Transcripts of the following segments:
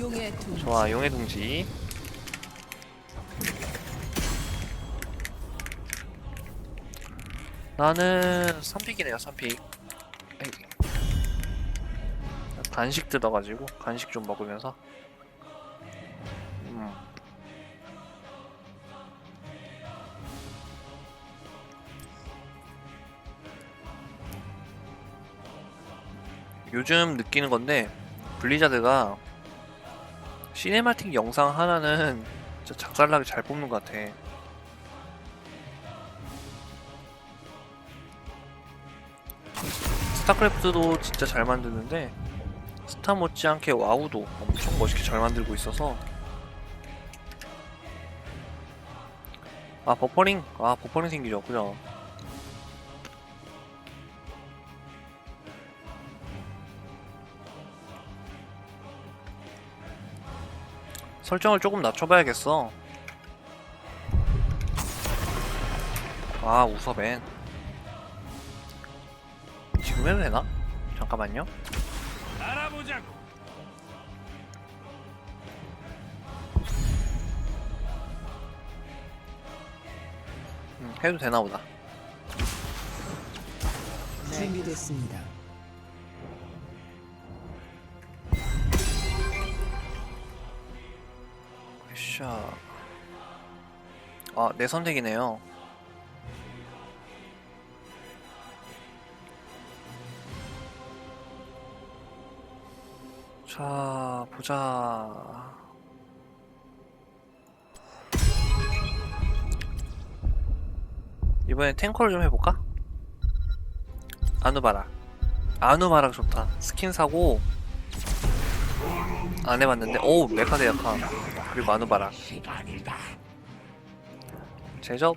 용의 두 좋아 용의 둥지. 나는 3픽이네요 3픽. 간식 뜯어가지고 간식 좀 먹으면서. 음. 요즘 느끼는 건데 블리자드가 시네마틱 영상 하나는 진짜 작살나게 잘 뽑는 것 같아. 스타크래프트도 진짜 잘 만드는데 스타 못지않게 와우도 엄청 멋있게 잘 만들고 있어서. 아 버퍼링? 아 버퍼링 생기죠. 그죠 설정을 조금 낮춰봐야겠어. 아, 우서벤. 지금 해도 되나? 잠깐만요. 알아보자고. 음, 해도 되나 보다. 준비됐습니다. 샤. 아, 내 선택이네요. 자, 보자. 이번엔 탱커를 좀 해볼까? 아누바락. 아누바락 좋다. 스킨 사고 안 해봤는데, 오 메카 대약화. 그리고 아누바락. 제접.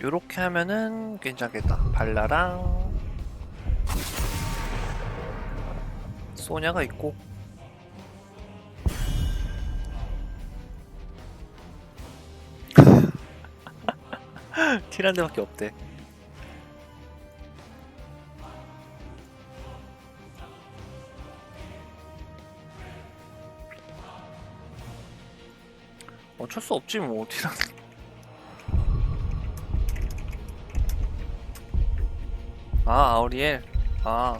요렇게 하면은 괜찮겠다. 발라랑 소냐가 있고 티란 데밖에 없대. 어쩔 수 없지 뭐 티란. 아 아우리엘. 아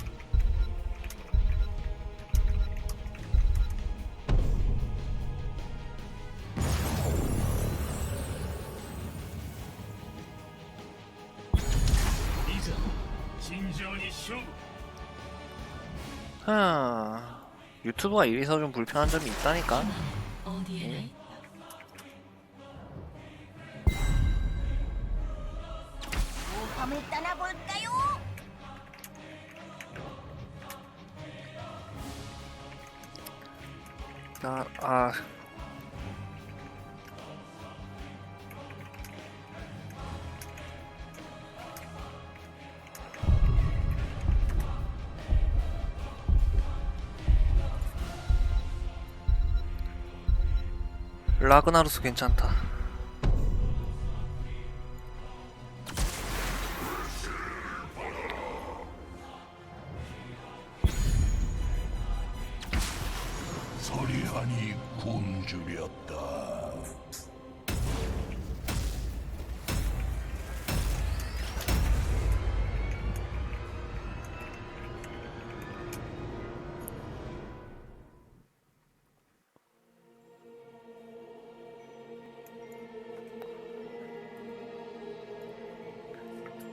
하... 유튜브가 이래서 좀 불편한 점이 있다니까. 어디에 음. 밤을 떠나볼까요? 나, 아. 라그나루스 괜찮다.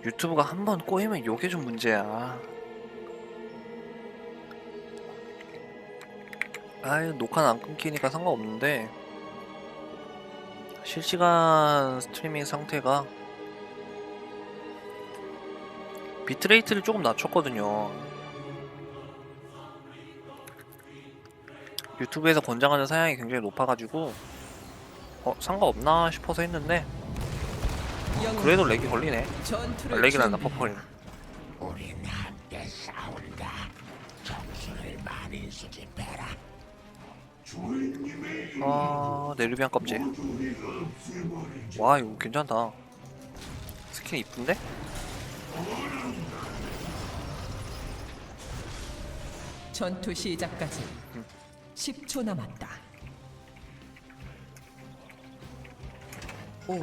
유튜브가 한 번 꼬이면 요게 좀 문제야. 아유, 녹화는 안 끊기니까 상관없는데, 실시간 스트리밍 상태가 비트레이트를 조금 낮췄거든요. 유튜브에서 권장하는 사양이 굉장히 높아가지고, 어, 상관없나 싶어서 했는데, 그래도 렉이 걸리네. 아, 렉이 난다. 퍼퍼링. 우린 함께 싸운다. 정신을 말. 아 네르비안 껍질 와 이거 괜찮다 스킨 이쁜데? 전투 시작까지 10초 남았다. 5,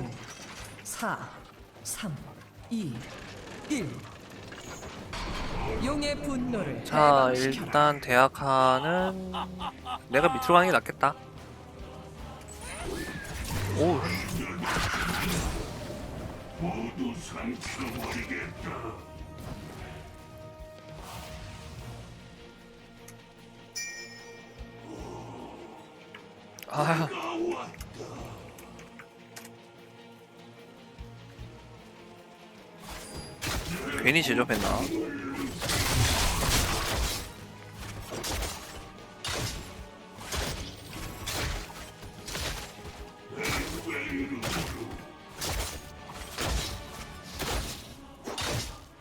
4, 3, 2, 1. 용의 분노를 자 해방시켜라. 일단 대학하는 내가 밑으로 가는 게 낫겠다 오 모두 삼켜버리겠다. 아 괜히 제접했나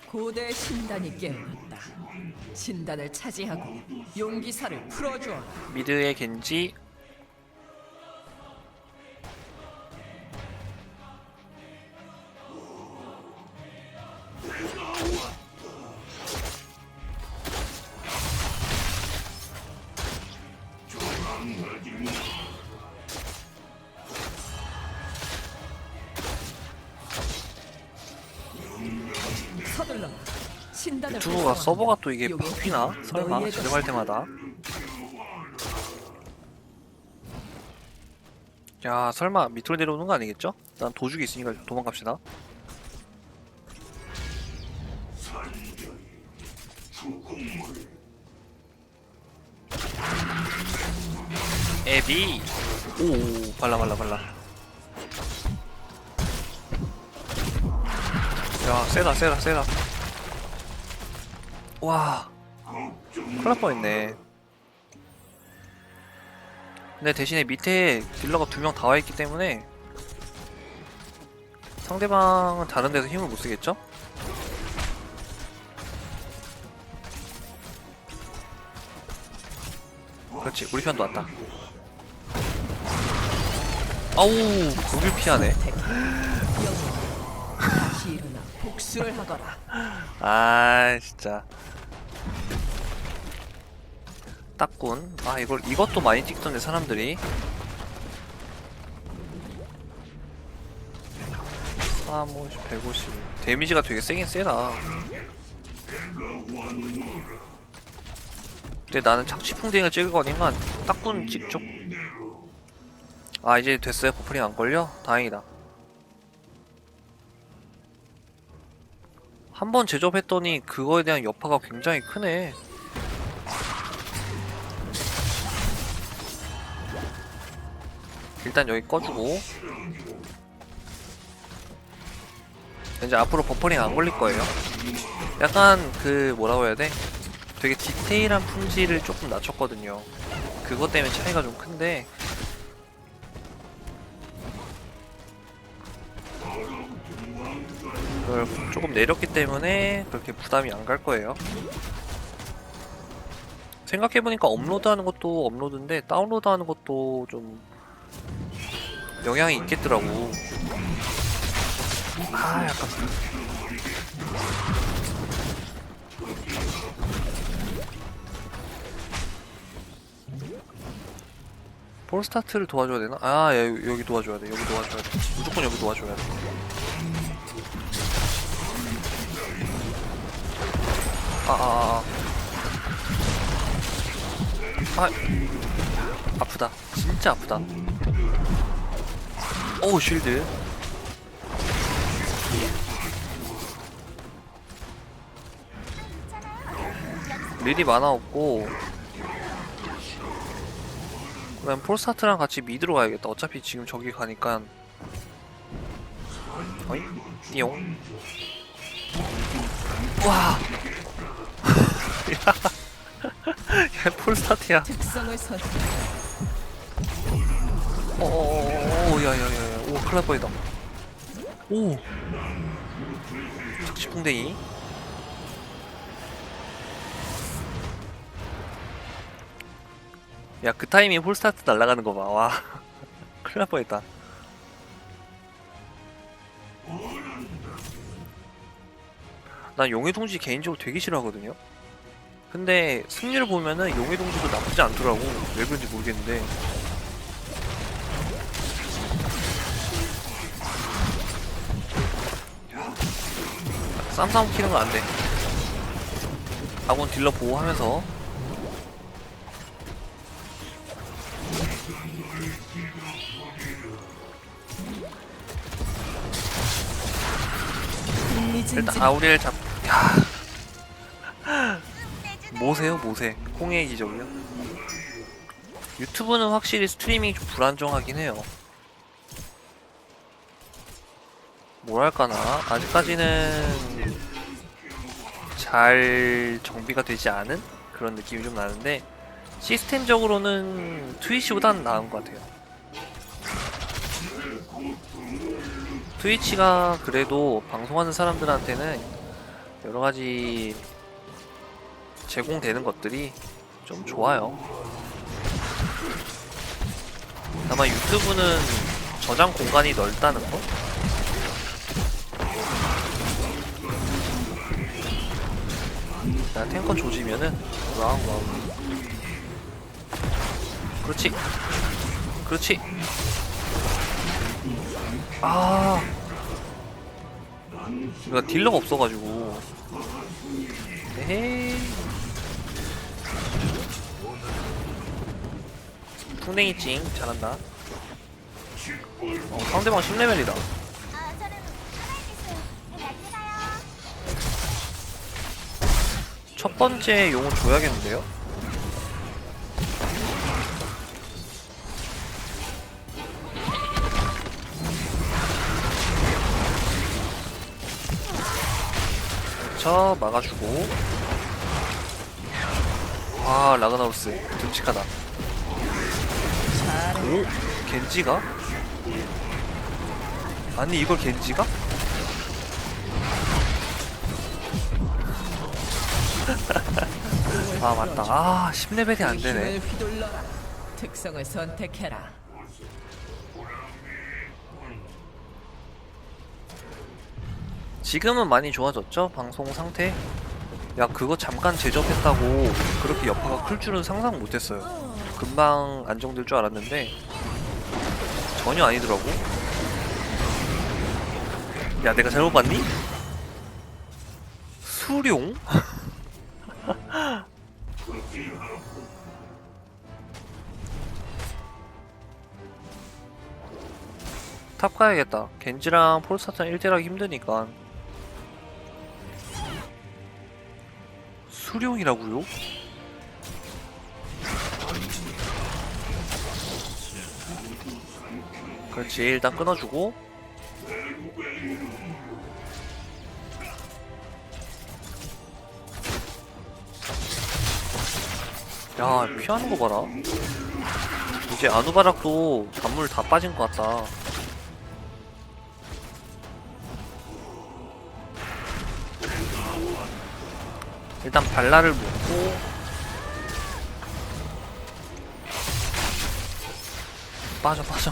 고대 신단이 깨어났다. 신단을 차지하고 용기사를 풀어주어라. 미드의 겐지 서둘러. 신단을 유튜브가. 서버가 또 이게 바뀌나? 설마 너희의 것이다. 때마다 야 설마 밑으로 내려오는 거 아니겠죠? 난 도죽이 있으니까 도망갑시다 에비 오 발라 발라 발라 야 세다 세다 세다. 와. 큰일 날 뻔했네. 근데 대신에 밑에 딜러가 두 명 다 와있기 때문에 상대방은 다른 데서 힘을 못 쓰겠죠? 그렇지 우리 편도 왔다. 아우 거길 피하네 다시 일어나 복수를 하거라. 아 진짜. 딱군. 아 이걸 이것도 많이 찍던데 사람들이. 350, 150 데미지가 되게 세긴 세다. 근데 나는 착취풍뎅이를 찍을 거니까 딱군 찍죠 아 이제 됐어요? 버퍼링 안 걸려? 다행이다 한 번 제접했더니 그거에 대한 여파가 굉장히 크네. 일단 여기 꺼주고 이제 앞으로 버퍼링 안 걸릴 거예요. 약간 그 뭐라고 해야 돼? 되게 디테일한 품질을 조금 낮췄거든요. 그것 때문에 차이가 좀 큰데 그걸 조금 내렸기 때문에 그렇게 부담이 안 갈 거예요. 생각해보니까 업로드하는 것도 업로드인데 다운로드하는 것도 좀 영향이 있겠더라고. 아 약간 폴스타트를 도와줘야 되나? 아 야, 여기, 여기 도와줘야 돼 여기 도와줘야 돼 무조건 여기 도와줘야 돼 아, 아, 아. 아, 아프다. 진짜 아프다. 오우, 쉴드. 릴이 많아 없고. 그럼 폴스타트랑 같이 미드로 가야겠다. 어차피 지금 저기 가니까. 어이? 띠용. 와! 야, 폴스타트야. 특성을 선택. 어어어어, 야야야야. 오, 큰일 날 뻔했다. 오! 착시풍뎅이. 야 그 타이밍 홀스타트 날아가는 거 봐. 와 큰일 날 뻔했다. 난 용의 둥지 개인적으로 되게 싫어하거든요. 근데 승률을 보면은 용의 둥지도 나쁘지 않더라고. 왜 그런지 모르겠는데. 쌈싸움 키는 건 안 돼. 아군 딜러 보호하면서 일단 아우리엘 잡. 야. 모세요 모세. 홍해의 기적이요. 유튜브는 확실히 스트리밍이 좀 불안정하긴 해요. 뭐랄까나 아직까지는 잘 정비가 되지 않은 그런 느낌이 좀 나는데 시스템적으로는 트위치보다는 나은 것 같아요. 트위치가 그래도 방송하는 사람들한테는 여러 가지 제공되는 것들이 좀 좋아요. 다만 유튜브는 저장 공간이 넓다는 거? 나 탱커 조지면은 와우 와우. 그렇지. 그렇지. 아. 이거 딜러가 없어가지고. 에헤이 풍뎅이 찡 잘한다 어, 상대방 10레벨이다 아, 저는 살아있겠어요. 잘 가요. 첫 번째 용은 줘야겠는데요? 저 막아주고 아 라그나우스 듬직하다 오? 겐지가? 아니 이걸 겐지가? 아 맞다 아 10레벨이 안되네 휘둘러라. 특성을 선택해라. 지금은 많이 좋아졌죠? 방송 상태? 야 그거 잠깐 제접했다고 그렇게 여파가 클 줄은 상상 못했어요 금방 안정될 줄 알았는데 전혀 아니더라고 야 내가 잘못 봤니? 수룡? 탑 가야겠다 겐지랑 폴스타트는 1대1하기 힘드니까 수룡이라고요? 그렇지 일단 끊어주고. 야 피하는 거 봐라. 이제 아누바락도 단물 다 빠진 것 같다. 일단 발라를 묶고. 빠져 빠져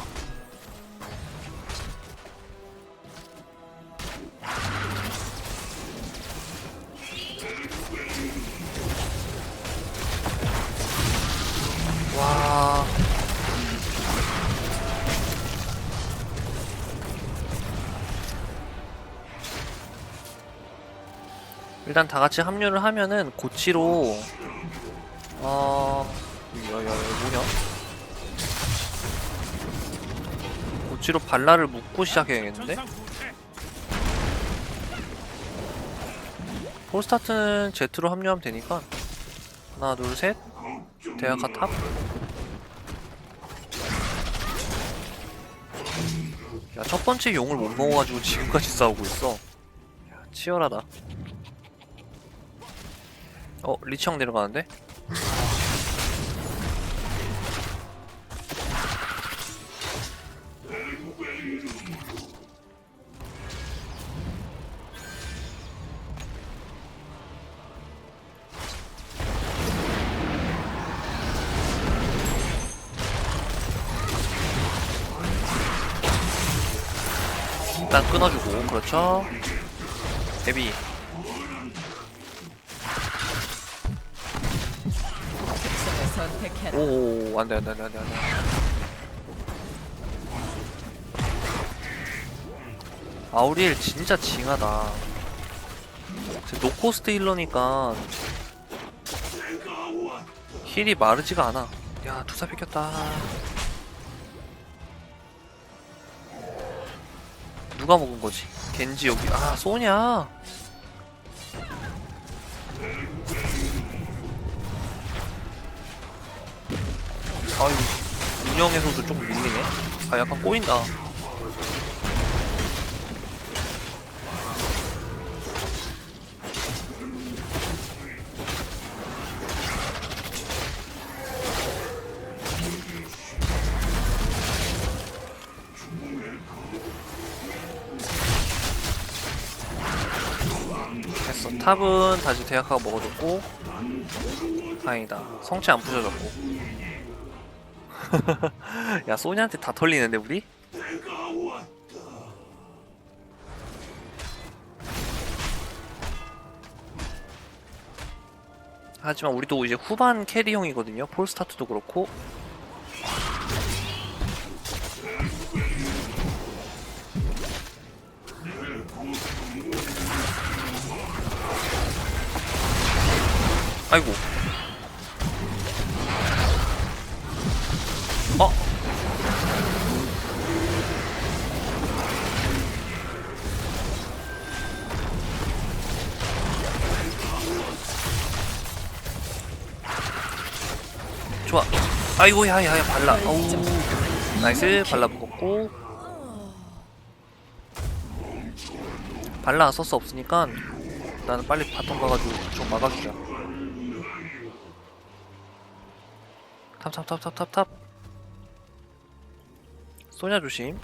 일단 다 같이 합류를 하면은 고치로 어 야야 뭐냐? 고치로 발라를 묶고 시작해야겠는데? 폴스타트는 Z로 합류하면 되니까. 하나 둘셋. 대학가 탑 야, 첫 번째 용을 못 먹어가지고 지금까지 싸우고 있어. 야, 치열하다. 어 리치형 내려가는데? 일단 끊어주고 그렇죠 데뷔 안돼 안돼 안돼 안돼 아우리엘 진짜 징하다. 쟤 노코스트 힐러니까 힐이 마르지가 않아. 야 투사 뺏겼다. 누가 먹은 거지? 겐지 여기. 아 소냐 아유 운영에서도 좀 밀리네. 아 약간 꼬인다. 됐어. 탑은 다시 대학하고 먹어줬고 다행이다. 성체 안 부셔졌고 야 소니한테 다 털리는데 우리? 하지만 우리도 이제 후반 캐리형이거든요. 폴스타트도 그렇고. 아이고 좋아. 아이고 야야야 발라. 어우. 나이스 발라 먹었고. 발라 서스 없으니까 나는 빨리 바텀 가가지고 좀 막아주자. 탑탑탑탑탑탑. 소냐 조심.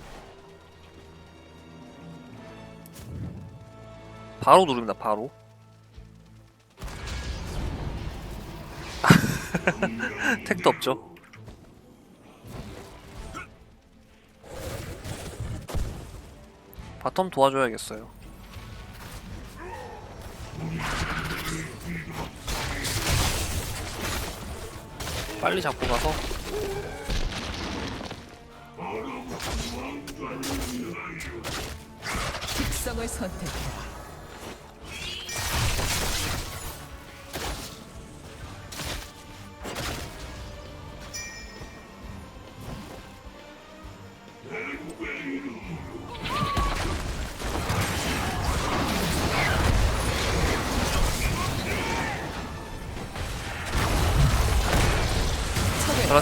바로 누릅니다. 바로. 택도 없죠. 바텀 도와줘야겠어요. 빨리 잡고 가서 특성을 선택해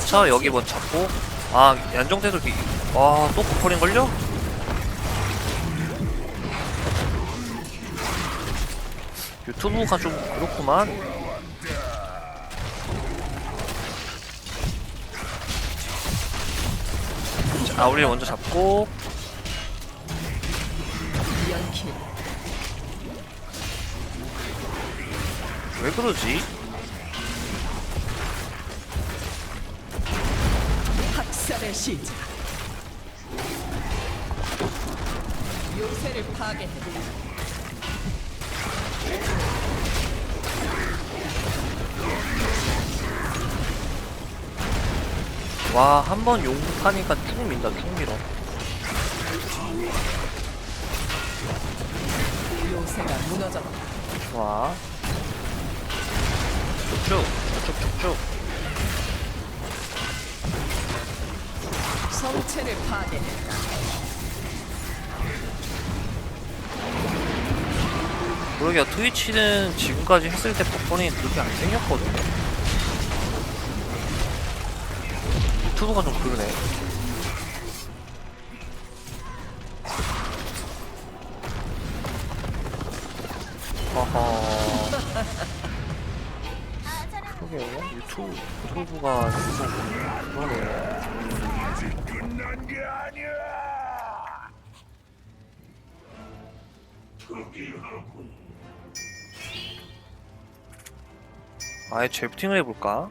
라. 적을 그렇죠. 여기 뭐 잡고 아 얀정대도 와또 버퍼링 걸려? 유튜브가 좀 그렇구만. 자, 우리 먼저 잡고. 왜 그러지? 시작. 요새를 파괴했다. 와한 번 용타니까 쭉 민다 쭉 밀어. 요새가 무너졌다. 좋아. 쭉쭉 쭉쭉쭉. 성체를 파괴했다. 그러게요 트위치는 지금까지 했을 때 버퍼링이 그렇게 안 생겼거든요. 유튜브가 좀 그러네. 어허. 유튜브, 유튜브가 계속 그러네. 특이하군. 아예 재부팅을 해볼까?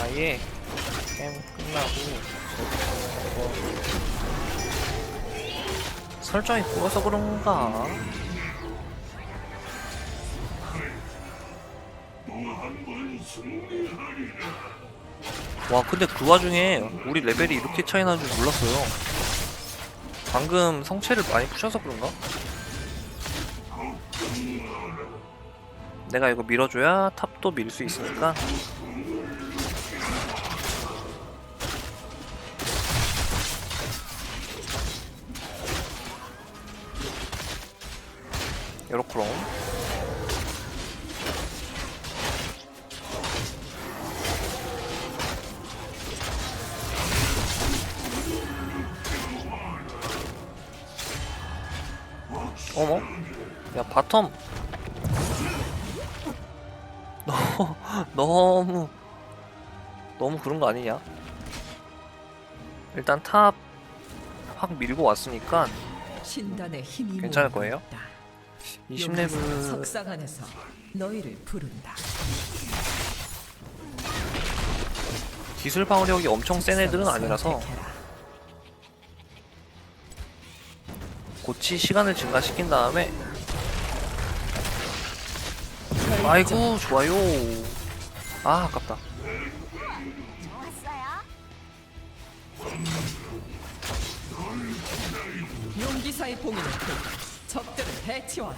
아예 게임 끝나고 뭐 설정이 꼬여서 그런가? 와 근데 그 와중에 우리 레벨이 이렇게 차이 나는 줄 몰랐어요 방금 성체를 많이 푸셔서 그런가? 내가 이거 밀어줘야 탑도 밀 수 있으니까 요렇게롬 어머 야 바텀 너 너무 너무 그런 거 아니냐? 일단 탑 확 밀고 왔으니까 신단의 힘이 괜찮을 거예요? 모여있다. 20렙을 용사가 석상 안에서 너희를 부른다. 기술 방어력이 엄청 센 애들은 아니라서. 고치 시간을 증가시킨 다음에 아이고 좋아요 아 아깝다. 용기사의 봉인을 풀 해치워라.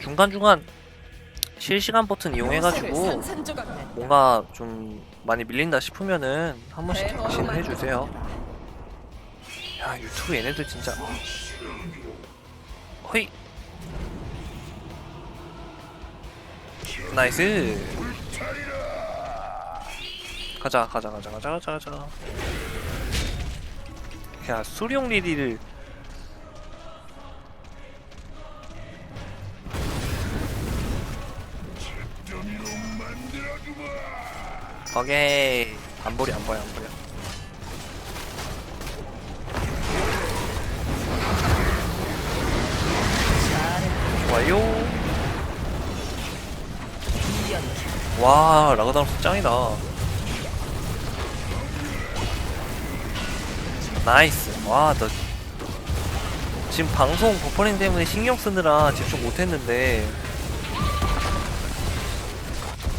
중간중간 실시간 버튼 이용해가지고 산산조각낸다. 뭔가 좀 많이 밀린다 싶으면은 한 번씩 갱신을 해주세요. 야 유튜브 얘네들 진짜. 허이. 나이스 가자 가자 가자 가자 가자 가자. 야 수룡 리디를. 오케이 안 버려 안 버려 안 버려 좋아요. 와 라그다로스 짱이다 나이스. 와너 지금 방송 버퍼링 때문에 신경 쓰느라 집중 못했는데.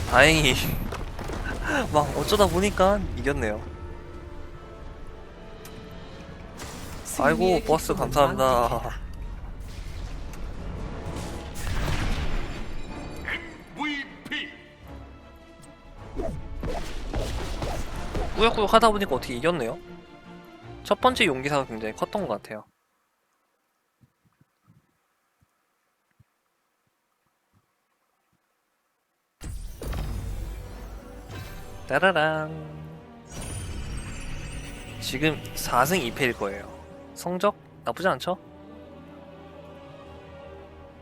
다행히 막 어쩌다 보니까 이겼네요. 아이고 버스 감사합니다. 꾸역꾸역 하다 보니까 어떻게 이겼네요 첫 번째 용기사가 굉장히 컸던 것 같아요. 따라란 지금 4승 2패일 거예요. 성적 나쁘지 않죠?